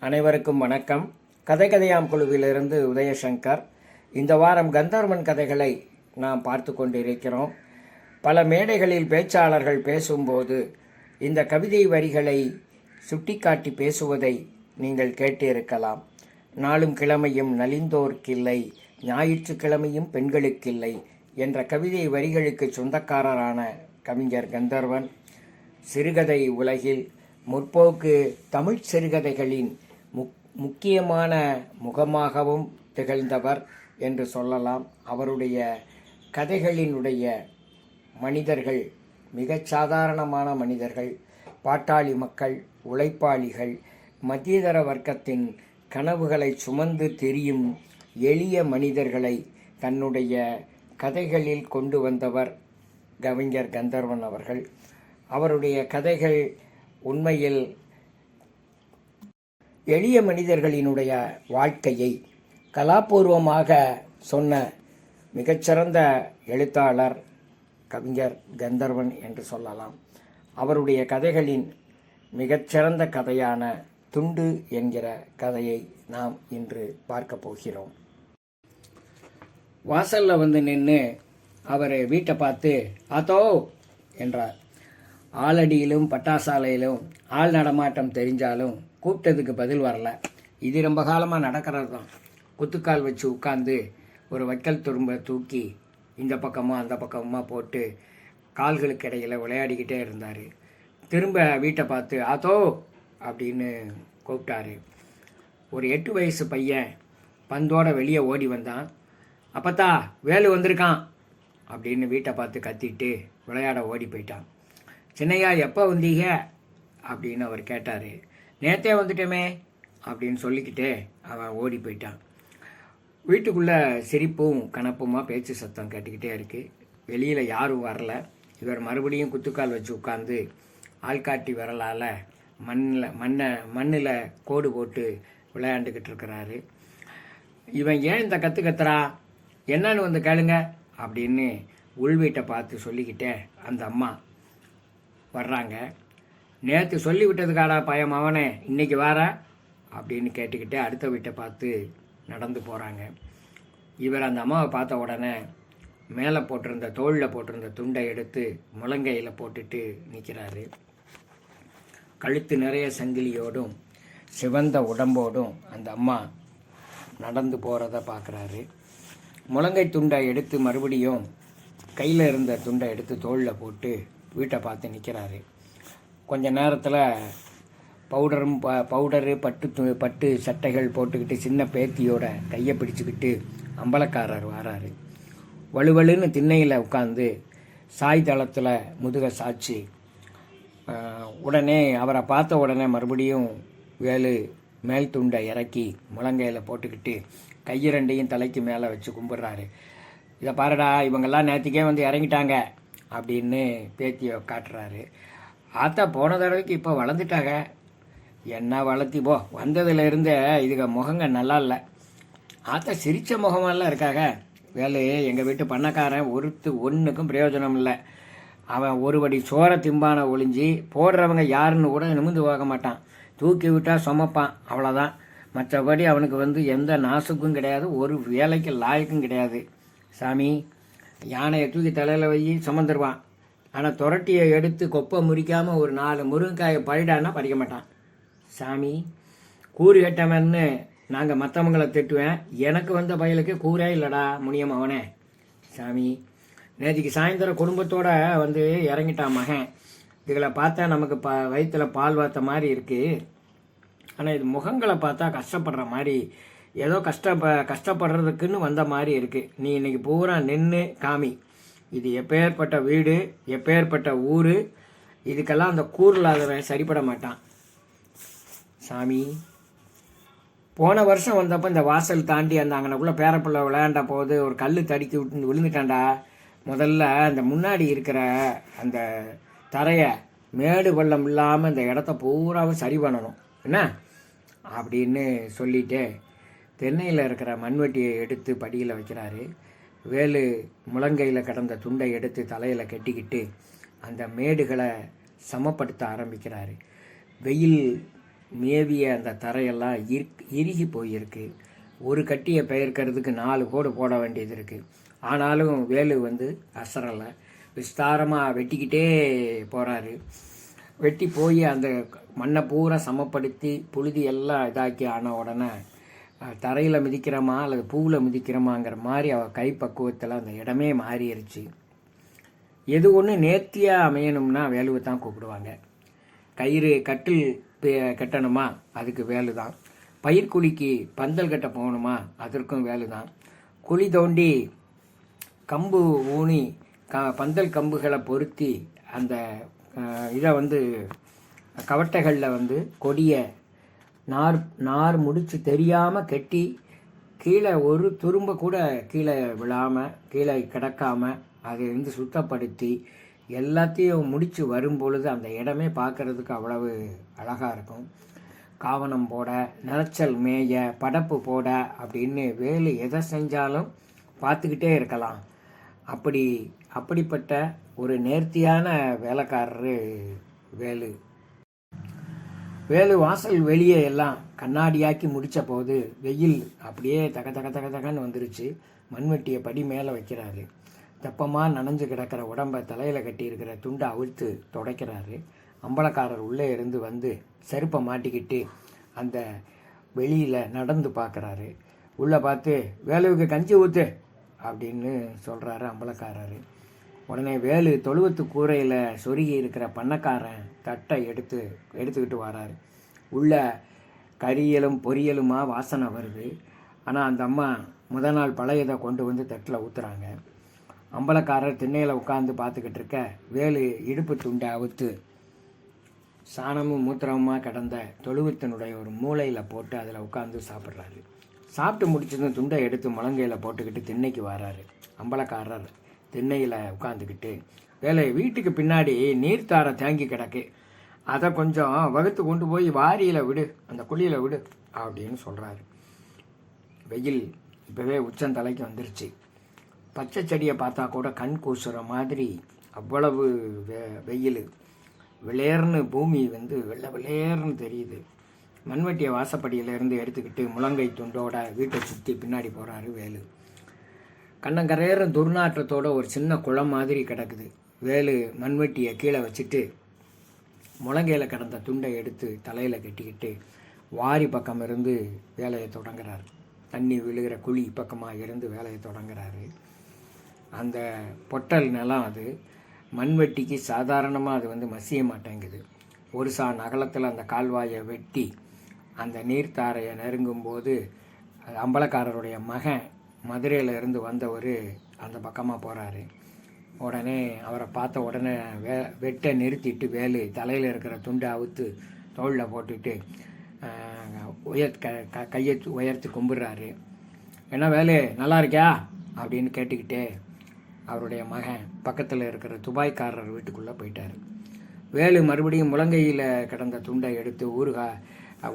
அனைவருக்கும் வணக்கம். கதை கதையாம் குழுவிலிருந்து உதயசங்கர். இந்த வாரம் கந்தர்வன் கதைகளை நாம் பார்த்து கொண்டிருக்கிறோம். பல மேடைகளில் பேச்சாளர்கள் பேசும்போது இந்த கவிதை வரிகளை சுட்டிக்காட்டி பேசுவதை நீங்கள் கேட்டிருக்கலாம். நாளும் கிழமையும் நலிந்தோர்க்கில்லை ஞாயிற்றுக்கிழமையும் பெண்களுக்கில்லை என்ற கவிதை வரிகளுக்கு சொந்தக்காரரான கவிஞர் கந்தர்வன் சிறுகதை உலகில் முற்போக்கு தமிழ் சிறுகதைகளின் முக் முக்கியமான முகமாகவும் திகழ்ந்தவர் என்று சொல்லலாம். அவருடைய கதைகளினுடைய மனிதர்கள் மிகச் சாதாரணமான மனிதர்கள் பாட்டாளி மக்கள் உழைப்பாளிகள் மத்தியதர வர்க்கத்தின் கனவுகளை சுமந்து தெரியும் எளிய மனிதர்களை தன்னுடைய கதைகளில் கொண்டு வந்தவர் கவிஞர் கந்தர்வன் அவர்கள். அவருடைய கதைகள் உண்மையில் எளிய மனிதர்களினுடைய வாழ்க்கையை கலாபூர்வமாக சொன்ன மிகச்சிறந்த எழுத்தாளர் கவிஞர் கந்தர்வன் என்று சொல்லலாம். அவருடைய கதைகளின் மிகச்சிறந்த கதையான துண்டு என்கிற கதையை நாம் இன்று பார்க்க போகிறோம். வாசலில் வந்து நின்று அவர் வீட்டை பார்த்து ஆத்தோ என்றார். ஆளடியிலும் பட்டாசாலையிலும் ஆள் நடமாட்டம் தெரிஞ்சாலும் கூப்பிட்டதுக்கு பதில் வரல. இது ரொம்ப காலமாக நடக்கிறது தான் குத்துக்கால் வச்சு உட்காந்து ஒரு வைக்கல் துரும்பை தூக்கி இந்த பக்கமாக அந்த பக்கமாக போட்டு கால்களுக்கு இடையில் விளையாடிக்கிட்டே இருந்தார். திரும்ப வீட்டை பார்த்து ஆத்தோ! அப்படின்னு கூப்பிட்டாரு. ஒரு எட்டு வயசு பையன் பந்தோட வெளியே ஓடி வந்தான். அப்பத்தா வேலு வந்திருக்கான்! அப்படின்னு வீட்டை பார்த்து கத்திட்டு விளையாட ஓடி போயிட்டான். சின்னையா எப்போ வந்தீங்க? அப்படின்னு அவர் கேட்டார். நேத்தே வந்துட்டோமே அப்படின்னு சொல்லிக்கிட்டே அவன் ஓடி போயிட்டான் வீட்டுக்குள்ளே சிரிப்பும் கணப்புமா பேச்சு சத்தம் கேட்டுக்கிட்டே இருக்கு. வெளியில் யாரும் வரல. இவர் மறுபடியும் குத்துக்கால் வச்சு உட்காந்து ஆள்காட்டி விரலால் மண்ணில் மண்ணை மண்ணில் கோடு போட்டு விளையாண்டுக்கிட்டு இருக்கிறாரு. இவன் ஏன் இந்த கற்று கத்துறா? என்னன்னு வந்து கேளுங்க அப்படின்னு உள் வீட்டை பார்த்து சொல்லிக்கிட்டே அந்த அம்மா வர்றாங்க. நேற்று சொல்லி விட்டதுக்காடா பயம் அவனே இன்னைக்கு வாரா? அப்படின்னு கேட்டுக்கிட்டே அடுத்த வீட்டை பார்த்து நடந்து போகிறாங்க இவர் அந்த அம்மாவை பார்த்த உடனே மேலே போட்டிருந்த தோளில் போட்டிருந்த துண்டை எடுத்து முழங்கையில் போட்டுட்டு நிற்கிறாரு. கழுத்து நிறைய சங்கிலியோடும் சிவந்த உடம்போடும் அந்த அம்மா நடந்து போகிறத பார்க்குறாரு. முழங்கை துண்டை எடுத்து மறுபடியும் கையில் இருந்த துண்டை எடுத்து தோளில் போட்டு வீட்டை பார்த்து நிற்கிறாரு. கொஞ்ச நேரத்தில் பவுடரும் ப பவுடரு பட்டு து பட்டு சட்டைகள் போட்டுக்கிட்டு சின்ன பேத்தியோட கையை பிடிச்சிக்கிட்டு அம்பலக்காரர் வராரு. வலுவலுன்னு திண்ணையில் உட்காந்து சாய் தளத்தில் முதுக சாட்சி உடனே அவரை பார்த்த உடனே மறுபடியும் வேலு மேல் துண்டை இறக்கி முழங்கையில் போட்டுக்கிட்டு கையிரண்டையும் தலைக்கு மேலே வச்சு கும்பிட்றாரு. இதை பாருடா இவங்கெல்லாம் நேற்றுக்கே வந்து இறங்கிட்டாங்க அப்படின்னு பேத்தியை காட்டுறாரு. ஆத்தா போன தடவைக்கு இப்போ வளர்ந்துட்டாங்க. என்ன வளர்த்தி? போ வந்ததுலேருந்தே இதுக முகங்க நல்லா இல்லை. ஆத்தா சிரித்த முகமெல்லாம் இருக்காங்க வேலு எங்கள் வீட்டு பண்ணக்காரன் ஒருத்து ஒன்றுக்கும் பிரயோஜனம் இல்லை. அவன் ஒருபடி சோற திம்பான ஒளிஞ்சி போடுறவங்க யாருன்னு கூட நிமிந்து போக மாட்டான். தூக்கி விட்டால் சுமப்பான் அவ்வளோதான் மற்றபடி அவனுக்கு வந்து எந்த நாசுக்கும் கிடையாது ஒரு வேலைக்கு லாய்க்கும் கிடையாது. சாமி யானையை தூக்கி தலையில் வை சுமந்துருவான். ஆனால் துரட்டியை எடுத்து கொப்பை முறிக்காமல் ஒரு நாலு முருங்கைக்காயை பறிடான்னா பறிக்க மாட்டான். சாமி கூறு கட்டவன்னு நாங்கள் மற்றவங்கள திட்டுவேன். எனக்கு வந்த பயலுக்கு கூரே இல்லைடா முனியம் அவனே. சாமி நேற்றுக்கு சாயந்தரம் குடும்பத்தோடு வந்து இறங்கிட்டான் மகன். இதுகளை பார்த்தா நமக்கு ப வயிற்றுல பால் வாத்த மாதிரி இருக்குது ஆனால் இது முகங்களை பார்த்தா கஷ்டப்படுற மாதிரி ஏதோ கஷ்டப்ப கஷ்டப்படுறதுக்குன்னு வந்த மாதிரி இருக்குது நீ இன்றைக்கி பூரா நின்று காமி. இது எப்பேற்பட்ட வீடு எப்பேற்பட்ட ஊர் இதுக்கெல்லாம் அந்த கூறில்லாதவன் சரிப்பட மாட்டான். சாமி போன வருஷம் வந்தப்போ இந்த வாசல் தாண்டி அந்த அங்கனக்குள்ளே பேரப்பிள்ளை விளையாண்ட போது ஒரு கல் தடுக்கி விட்டு விழுந்துட்டான்டா. முதல்ல அந்த முன்னாடி இருக்கிற அந்த தரையை மேடு பள்ளம் இல்லாமல் இந்த இடத்த பூராவும் சரி பண்ணணும். என்ன? அப்படின்னு சொல்லிட்டு தென்னையில் இருக்கிற மண்வெட்டியை எடுத்து படியில் வைக்கிறாரு. வேலு முழங்கையில் கடந்த துண்டை எடுத்து தலையில் கட்டிக்கிட்டு அந்த மேடுகளை சமப்படுத்த ஆரம்பிக்கிறாரு. வெயில் மேவிய அந்த தரையெல்லாம் இர் இறுகி போயிருக்கு. ஒரு கட்டியை பெயர்க்கிறதுக்கு நாலு கோடு போட வேண்டியது இருக்குது ஆனாலும் வேலு வந்து அசரலை. விஸ்தாரமாக வெட்டிக்கிட்டே போகிறாரு வெட்டி போய் அந்த மண்ணை பூரா சமப்படுத்தி புழுதி எல்லாம் இதாக்கி ஆன உடனே தரையில் மிதிக்கிறோமா அல்லது பூவில் மிதிக்கிறோமாங்கிற மாதிரி அவள் கைப்பக்குவத்தில் அந்த இடமே மாறிடுச்சு எது ஒன்று நேர்த்தியாக அமையணும்னா வேலுவை தான் கூப்பிடுவாங்க. கயிறு கட்டில் பே- கட்டணுமா? அதுக்கு வேலு தான் பயிர்குழிக்கு பந்தல் கட்ட போகணுமா? அதற்கும் வேலு தான் குழி தோண்டி கம்பு ஊனி க பந்தல் கம்புகளை பொருத்தி அந்த இதை வந்து கவட்டைகளில் வந்து கொடியை நார் நார் முடிச்சு தெரியாமல் கட்டி கீழே ஒரு துரும்ப கூட கீழே விழாமல் கீழே கிடக்காமல் அதை வந்து சுத்தப்படுத்தி எல்லாத்தையும் முடித்து வரும் பொழுது அந்த இடமே பார்க்கறதுக்கு அவ்வளவு அழகாக இருக்கும். காவணம் போட நிலச்சல் மேய படப்பு போட அப்படின்னு வேலு எதை செஞ்சாலும் பார்த்துக்கிட்டே இருக்கலாம். அப்படி அப்படிப்பட்ட ஒரு நேர்த்தியான வேலைக்காரர் வேலு. வேலு வாசல் வெளியே எல்லாம் கண்ணாடியாக்கி முடித்த போது வெயில் அப்படியே தக தக தக தகன்னு வந்துருச்சு. மண்வெட்டியை படி மேலே வைக்கிறாரு. தெப்பமாக நனைஞ்சு கிடக்கிற உடம்ப தலையில் கட்டியிருக்கிற துண்டை அவிழ்த்து துடைக்கிறாரு. அம்பலக்காரர் உள்ளே இருந்து வந்து செருப்பை மாட்டிக்கிட்டு அந்த வெளியில் நடந்து பார்க்குறாரு உள்ளே பார்த்து வேலுவுக்கு கஞ்சி ஊற்று அப்படின்னு சொல்கிறாரு அம்பலக்காரர். உடனே வேலு தொழுவத்து கூரையில் சொருகி இருக்கிற பண்ணக்காரன் தட்டை எடுத்து எடுத்துக்கிட்டு வராரு. உள்ள கரியலும் பொரியலுமா வாசனை வருது. ஆனால் அந்த அம்மா முத நாள் பழையதை கொண்டு வந்து தட்டில் ஊற்றுறாங்க அம்பலக்காரர் திண்ணையில் உட்காந்து பார்த்துக்கிட்டு இருக்க வேலு இடுப்பு துண்டை அவுத்து சாணமும் மூத்திரமுமா கிடந்த தொழுவத்தினுடைய ஒரு மூலையில் போட்டு அதில் உட்காந்து சாப்பிட்றாரு. சாப்பிட்டு முடிச்சதும் துண்டை எடுத்து முழங்கையில் போட்டுக்கிட்டு திண்ணைக்கு வராரு அம்பலக்காரர். திண்ணையில் உட்காந்துக்கிட்டு வேலை வீட்டுக்கு பின்னாடி நீர்த்தாரை தேங்கி கிடக்கு. அதை கொஞ்சம் வகுத்து கொண்டு போய் வாரியில் விடு அந்த குழியில் விடு அப்படின்னு சொல்கிறாரு வெயில் இப்போவே உச்சந்தலைக்கு வந்துருச்சு. பச்சை செடியை பார்த்தா கூட கண் கூசுகிற மாதிரி அவ்வளவு வெ வெயில். விளையர்னு பூமி வந்து வெள்ளை விளையர்னு தெரியுது. மண்வெட்டியை வாசப்படியிலேருந்து எடுத்துக்கிட்டு முழங்கை துண்டோட வீட்டை சுற்றி பின்னாடி போகிறாரு வேலு. கண்ணங்கரையிற துர்நாற்றத்தோட ஒரு சின்ன குளம் மாதிரி கிடக்குது. வேலு மண்வெட்டியை கீழே வச்சுட்டு முழங்கையில் கிடந்த துண்டை எடுத்து தலையில் கட்டிக்கிட்டு வாரி பக்கம் இருந்து வேலையை தொடங்குறாரு. தண்ணி விழுகிற குழி பக்கமாக இருந்து வேலையை தொடங்குறாரு. அந்த பொட்டல் நிலம் அது. மண்வெட்டிக்கு சாதாரணமாக அது வந்து மசிய மாட்டேங்குது. ஒரு சா நகலத்தில் அந்த கால்வாயை வெட்டி அந்த நீர்த்தாரையை நெருங்கும்போது அம்பலக்காரருடைய மகன் மதுரையில் இருந்து வந்தவர் அந்த பக்கமாக போகிறாரு உடனே அவரை பார்த்த உடனே வே வெட்டை நிறுத்திட்டு வேலு தலையில் இருக்கிற துண்டை அவுத்து தோளில் போட்டுட்டு உயர் க க கையை உயர்த்தி கும்பிட்றாரு. என்ன வேலு நல்லா இருக்கியா? அப்படின்னு கேட்டுக்கிட்டே அவருடைய மகன் பக்கத்தில் இருக்கிற துபாய்க்காரர் வீட்டுக்குள்ளே போயிட்டார். வேலு மறுபடியும் முழங்கையில் கிடந்த துண்டை எடுத்து ஊறுகாய்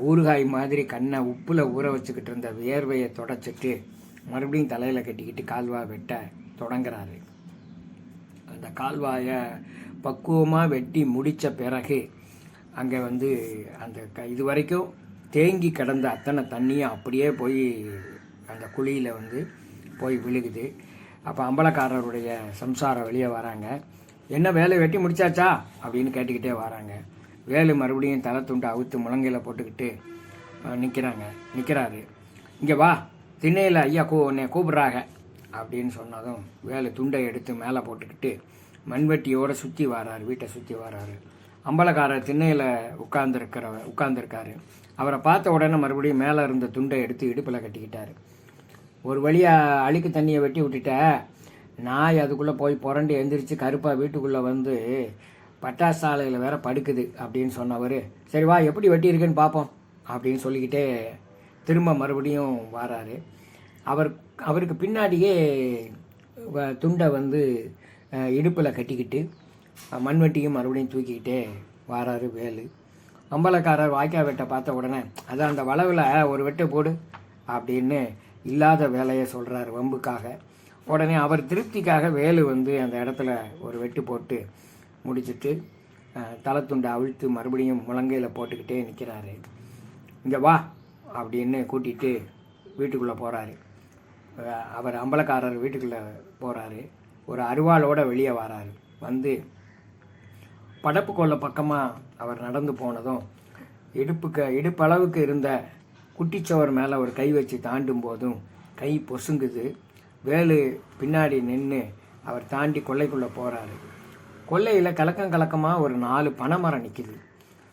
ஊறுகாய் மாதிரி கண்ணை உப்பில் ஊற வச்சுக்கிட்டு இருந்த வியர்வையை தொடச்சிட்டு மறுபடியும் தலையில் கட்டிக்கிட்டு கால்வாய் வெட்ட தொடங்குறாரு. அந்த கால்வாயை பக்குவமாக வெட்டி முடித்த பிறகு அங்கே வந்து அந்த க இது வரைக்கும் தேங்கி கிடந்த அத்தனை தண்ணியும் அப்படியே போய் அந்த குழியில் வந்து போய் விழுகுது. அப்போ அம்பலக்காரருடைய சம்சாரம் வெளியே வராங்க. என்ன வேலை வெட்டி முடிச்சாச்சா? அப்படின்னு கேட்டுக்கிட்டே வராங்க. வேலு மறுபடியும் தலை துண்டை அவுத்து முழங்கையில் போட்டுக்கிட்டு நிற்கிறாங்க நிற்கிறாரு இங்கே வா திண்ணையில் ஐயா கூ உன்னை கூப்பிட்றாங்க. அப்படின்னு சொன்னதும் வேலை துண்டை எடுத்து மேலே போட்டுக்கிட்டு மண்வெட்டியோடு சுற்றி வராரு வீட்டை சுற்றி வராரு. அம்பலக்காரர் திண்ணையில் உட்கார்ந்துருக்கிற உட்கார்ந்துருக்காரு. அவரை பார்த்த உடனே மறுபடியும் மேலே இருந்த துண்டை எடுத்து இடுப்பில் கட்டிக்கிட்டார். ஒரு வழியாக அழுக்கு தண்ணியை வெட்டி விட்டுட்ட நாய் அதுக்குள்ளே போய் புரண்டு எந்திரிச்சு கருப்பாக வீட்டுக்குள்ளே வந்து பட்டாசு சாலையில் வேற படுக்குது அப்படின்னு சொன்னவர் சரி வா எப்படி வெட்டியிருக்குன்னு பார்ப்போம் அப்படின்னு சொல்லிக்கிட்டே திரும்ப மறுபடியும் வராரு. அவர் அவருக்கு பின்னாடியே வ- துண்டை வந்து இடுப்பில் கட்டிக்கிட்டு மண்வெட்டியும் மறுபடியும் தூக்கிக்கிட்டே வாராரு வேலு. அம்பலக்காரர் வாய்க்கால் வெட்டை பார்த்த உடனே அதான் அந்த வளவில் ஒரு வெட்டு போடு அப்படின்னு இல்லாத வேலையை சொல்கிறார் வம்புக்காக. உடனே அவர் திருப்திக்காக வேலு வந்து அந்த இடத்துல ஒரு வெட்டு போட்டு முடிச்சுட்டு தலைத்துண்டை அவிழ்த்து மறுபடியும் முழங்கையில் போட்டுக்கிட்டே நிற்கிறாரு இங்கே வா அப்படின்னு கூட்டிகிட்டு வீட்டுக்குள்ளே போகிறாரு அவர் அம்பலக்காரர் வீட்டுக்குள்ளே போகிறாரு ஒரு அருவாளோட வெளியே வராரு. வந்து படப்பு கொள்ள பக்கமாக அவர் நடந்து போனதும் இடுப்புக்கு இடுப்பளவுக்கு இருந்த குட்டிச்சவர் மேலே ஒரு கை வச்சு தாண்டும் போதும் கை பொசுங்குது. வேலு பின்னாடி நின்று அவர் தாண்டி கொல்லைக்குள்ளே போகிறாரு கொல்லையில் கலக்கம் கலக்கமாக ஒரு நாலு பனைமரம் நிற்கிது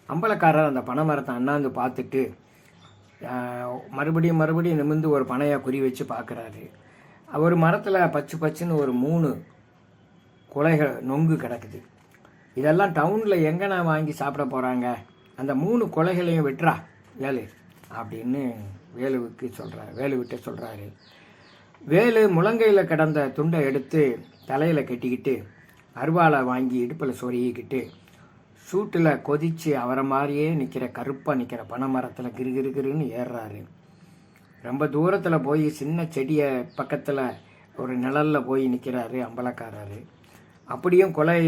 அம்பலக்காரர் அந்த பனைமரத்தை அண்ணாந்து பார்த்துட்டு மறுபடியும் மறுபடியும் நிமிர்ந்து ஒரு பனையாக குறி வச்சு பார்க்குறாரு. அவர் மரத்தில் பச்சு பச்சுன்னு ஒரு மூணு குலைகள் நொங்கு கிடக்குது. இதெல்லாம் டவுனில் எங்கே நான் வாங்கி சாப்பிட போகிறாங்க அந்த மூணு கொலைகளையும் விட்டுறா வேலு அப்படின்னு வேலுவுக்கு சொல்கிறார் வேலுவிட்ட சொல்கிறாரு வேலு முழங்கையில் கிடந்த துண்டை எடுத்து தலையில் கட்டிக்கிட்டு அருவாளை வாங்கி இடுப்பில் சொருகிக்கிட்டு சூட்டில் கொதித்து அவரை மாதிரியே நிற்கிற கருப்பாக நிற்கிற பனை மரத்தில் கிரு கிருன்னு ஏறுறாரு. ரொம்ப தூரத்தில் போய் சின்ன செடியை பக்கத்தில் ஒரு நிழலில் போய் நிற்கிறாரு அம்பலக்காரரு. அப்படியும் கொலை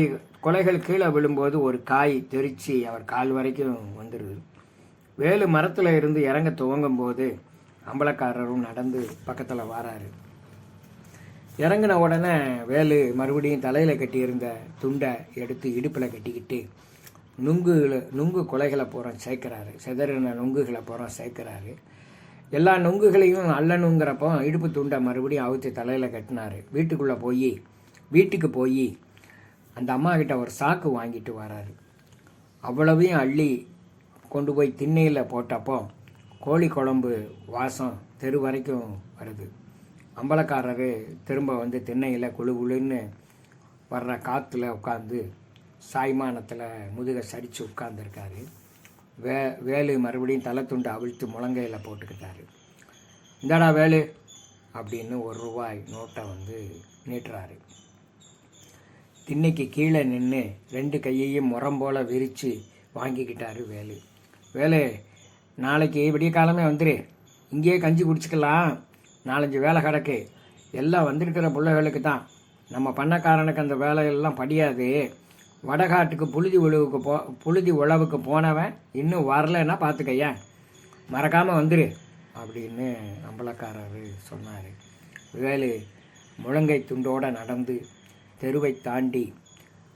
கொலைகள் கீழே விழும்போது ஒரு காய் தெரிச்சு அவர் கால் வரைக்கும் வந்துடுது வேலு மரத்தில் இருந்து இறங்க துவங்கும் போது அம்பலக்காரரும் நடந்து பக்கத்தில் வாராரு. இறங்கின உடனே வேலு மறுபடியும் தலையில் கட்டியிருந்த துண்டை எடுத்து இடுப்பில் கட்டிக்கிட்டு நுங்கு நுங்கு கொலைகளை பூரா சேர்க்குறாரு. சிதறின நுங்குகளை பூரா சேர்க்குறாரு. எல்லா நுங்குகளையும் அல்லணுங்கிறப்போ இடுப்பு துண்டை மறுபடியும் அவுத்து தலையில் கட்டினாரு. வீட்டுக்குள்ளே போய் வீட்டுக்கு போய் அந்த அம்மா கிட்ட ஒரு சாக்கு வாங்கிட்டு வராரு. அவ்வளவையும் அள்ளி கொண்டு போய் திண்ணையில் போட்டப்போ கோழி குழம்பு வாசம் தெரு வரைக்கும் வருது. அம்பலக்காரரு திரும்ப வந்து திண்ணையில் குழு குழுன்னு வர்ற காற்றுல உட்காந்து சாய்மானத்தில் முதுகை சரித்து உட்காந்துருக்காரு வே வேலு மறுபடியும் தலை துண்டு அவிழ்த்து முழங்கையில் போட்டுக்கிட்டாரு. இந்தாடா வேலு அப்படின்னு ஒரு ரூபாய் நோட்டை வந்து நீட்டுறாரு. திண்ணைக்கு கீழே நின்று ரெண்டு கையையும் முறம் போல் விரித்து வாங்கிக்கிட்டாரு வேலு. வேலு நாளைக்கு விடிய காலமே வந்துரு. இங்கேயே கஞ்சி குடிச்சிக்கலாம். நாலஞ்சு வேலை கிடக்கு. எல்லாம் வந்திருக்கிற பிள்ளைகளுக்கு தான். நம்ம பண்ணக்காரனுக்கு அந்த வேலையெல்லாம் படியாது. வடகாட்டுக்கு புழுதி உழவுக்கு போ புழுதி உழவுக்கு போனவன் இன்னும் வரலைன்னா பார்த்துக்கையா. மறக்காமல் வந்துரு அப்படின்னு அம்பலக்காரர் சொன்னார். வேலு முழங்கை துண்டோடு நடந்து தெருவை தாண்டி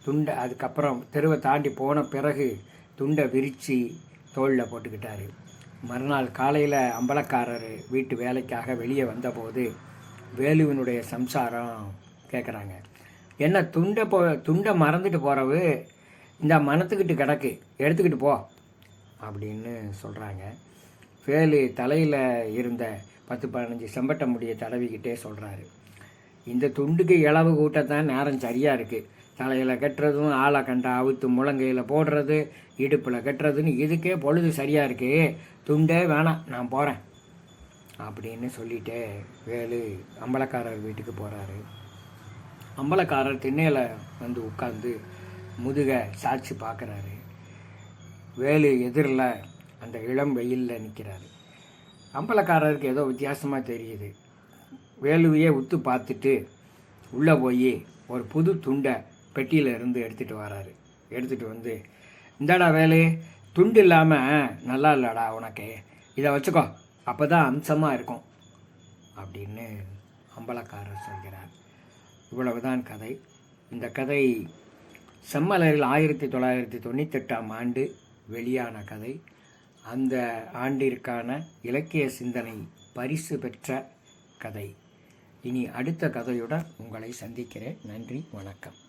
துண்டை அதுக்கப்புறம் தெருவை தாண்டி போன பிறகு துண்டை விரித்து தோளில் போட்டுக்கிட்டார். மறுநாள் காலையில் அம்பலக்காரர் வீட்டு வேலைக்காக வெளியே வந்தபோது வேலுவினுடைய சம்சாரம் கேட்குறாங்க என்ன துண்டை போ துண்டை மறந்துட்டு போகிறவு இந்த மனத்துக்கிட்டு கிடக்கு. எடுத்துக்கிட்டு போ. அப்படின்னு சொல்கிறாங்க வேலு தலையில் இருந்த பத்து பதினஞ்சு செம்பட்ட முடியை தடவிக்கிட்டே சொல்கிறாரு இந்த துண்டுக்கு இளவு கூட்டத்தான் நேரம் சரியாக இருக்குது தலையில் கட்டுறதும் ஆளை கண்ட அவுத்து முழங்கையில் போடுறது இடுப்பில் கட்டுறதுன்னு இதுக்கே பொழுது சரியாக இருக்கு. துண்டே வேணாம் நான் போகிறேன் அப்படின்னு சொல்லிட்டு வேலு அம்பலக்காரர் வீட்டுக்கு போகிறாரு அம்பலக்காரர் திண்ணையில் வந்து உட்காந்து முதுகை சாட்சி பார்க்குறாரு. வேலு எதிரில் அந்த இளம் வெயிலில் நிற்கிறாரு அம்பலக்காரருக்கு ஏதோ வித்தியாசமாக தெரியுது. வேலுவையே உத்து பார்த்துட்டு உள்ளே போய் ஒரு புது துண்டை பெட்டியில் இருந்து எடுத்துகிட்டு வராரு. எடுத்துகிட்டு வந்து இந்தாடா வேலு துண்டு இல்லாமல் நல்லா இல்லைடா உனக்கு. இதை வச்சுக்கோ அப்போ தான் அம்சமாக இருக்கும். அப்படின்னு அம்பலக்காரர் சொல்கிறார். இவ்வளவுதான் கதை. இந்த கதை செம்மலரில் ஆயிரத்தி தொள்ளாயிரத்தி தொண்ணூத்தெட்டாம் ஆண்டு வெளியான கதை. அந்த ஆண்டிற்கான இலக்கிய சிந்தனை பரிசு பெற்ற கதை. இனி அடுத்த கதையுடன் உங்களை சந்திக்கிறேன். நன்றி வணக்கம்.